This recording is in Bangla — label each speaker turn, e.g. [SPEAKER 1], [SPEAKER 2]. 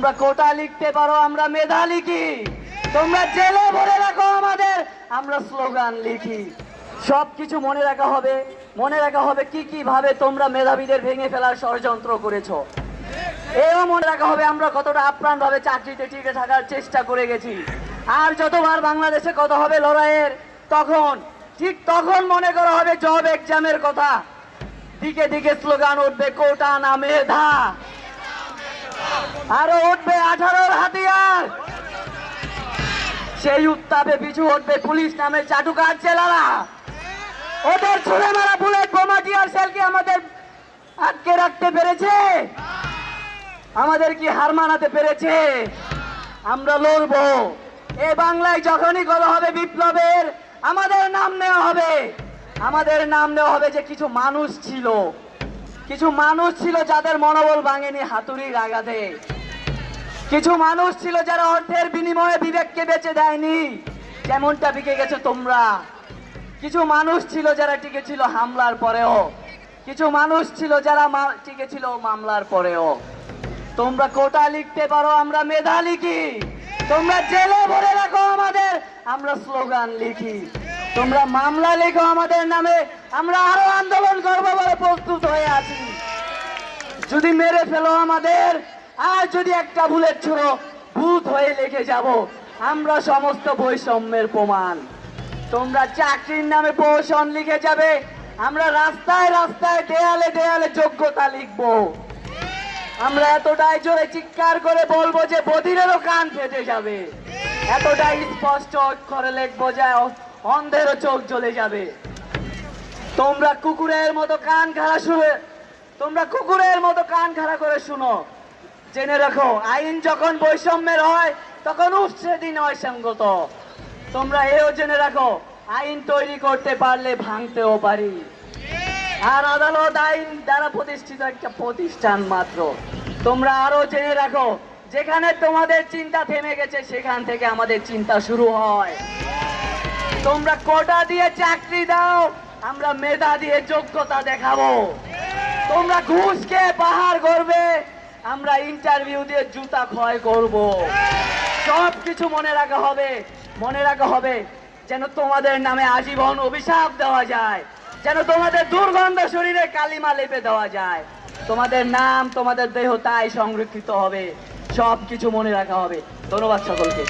[SPEAKER 1] তোমরা কোটা লিখতে পারো, আমরা মেধা লিখি। তোমরা জেলে ভরে রাখো আমাদের, আমরা স্লোগান লিখি। সব কিছু মনে রাখা হবে। মনে রাখা হবে কি কি ভাবে তোমরা মেধাবীদের ভেঙে ফেলার ষড়যন্ত্র করেছ। এও মনে রাখা হবে আমরা কতটা আপ্রাণ ভাবে চাকরিতে টিকে থাকার চেষ্টা করে গেছি। আর যতবার বাংলাদেশে কথা হবে লড়াইয়ের, তখন, ঠিক তখন মনে করা হবে জব এক্সামের কথা। দিকে দিকে স্লোগান উঠবে, কোটা না মেধা। আরও উঠবে আঠারোর হাতিয়ার। সেই উত্তাপে পিছু উঠবে পুলিশ নামে চাটুকার জেলারা ওদের ছুড়ে মারা বুলেট বোমা টিয়ার সেলকে আমাদের আটকে রাখতে পেরেছে। আমাদের কি হার মানাতে পেরেছে? আমরা লড়বো। এ বাংলায় যখনই কথা হবে বিপ্লবের, আমাদের নাম নেওয়া হবে। আমাদের নাম নেওয়া হবে যে কিছু মানুষ ছিল। কিছু মানুষ ছিল যাদের মনোবল ভাঙেনি হাতুড়ির আঘাতে। কিছু মানুষ ছিল যারা অর্থের বিনিময়ে বিবেককে বেঁচে দেয়নি। যেমনটা বিকে গেছে তোমরা। কিছু মানুষ ছিল যারা টিকে ছিল হামলার পরেও। কিছু মানুষ ছিল যারা মা- টিকে ছিল মামলার পরেও। তোমরা কোটা লিখতে পারো, আমরা মেধা লিখি। তোমরা জেলে ভরে রাখো আমাদের, আমরা স্লোগান লিখি। তোমরা মামলা লেখো আমাদের নামে, আমরা আরও আন্দোলন করব বলে প্রস্তুত হয়ে আছি। যদি মেরে ফেলো আমাদের, আর যদি একটা বুলেট ছোড়ো, ভূত হয়ে লেগে যাব। আমরা সমস্ত বৈষম্যের প্রমাণ। তোমরা চাকরির নামে প্রহসন লিখে যাবে। আমরা রাস্তায় রাস্তায়, দেয়ালে দেয়ালে যোগ্যতা লিখব। আমরা এতটাই জোরে চিৎকার করে বলব যে বধিরেরও কান ফেটে যাবে। এতটাই স্পষ্ট অক্ষরে লিখব যে অন্ধেরও চোখ জ্বলে যাবে। তোমরা কুকুরের মতো কান খাড়া শুনে তোমরা কুকুরের মতো কান খাড়া করে শুনো। জেনে রাখো, আইন যখন বৈষম্যের হয়, তখন উচ্ছেদিন হয় সঙ্গত তোমরা এও জেনে রাখো, আইন তৈরি করতে পারলে ভাঙতেও পারি। আর আদালত আইন দ্বারা প্রতিষ্ঠিত একটা প্রতিষ্ঠান মাত্র। তোমরা আরও জেনে রাখো, যেখানে তোমাদের চিন্তা থেমে গেছে, সেখান থেকে আমাদের চিন্তা শুরু হয়। তোমরা কোটা দিয়ে চাকরি দাও, আমরা মেধা দিয়ে যোগ্যতা দেখাবো। তোমরা ঘুষকে পাহাড় করবে আমরা ইন্টারভিউ দিয়ে জুতা ক্ষয় করব। সব কিছু মনে রাখা হবে, মনে রাখা হবে যেন তোমাদের নামে আজীবন অভিশাপ দেওয়া যায়, যেন তোমাদের দুর্গন্ধ শরীরে কালিমা লেপে দেওয়া যায়। তোমাদের নাম, তোমাদের দেহ তাই সংরক্ষিত হবে সব কিছু মনে রাখা হবে। ধন্যবাদ সকলকে।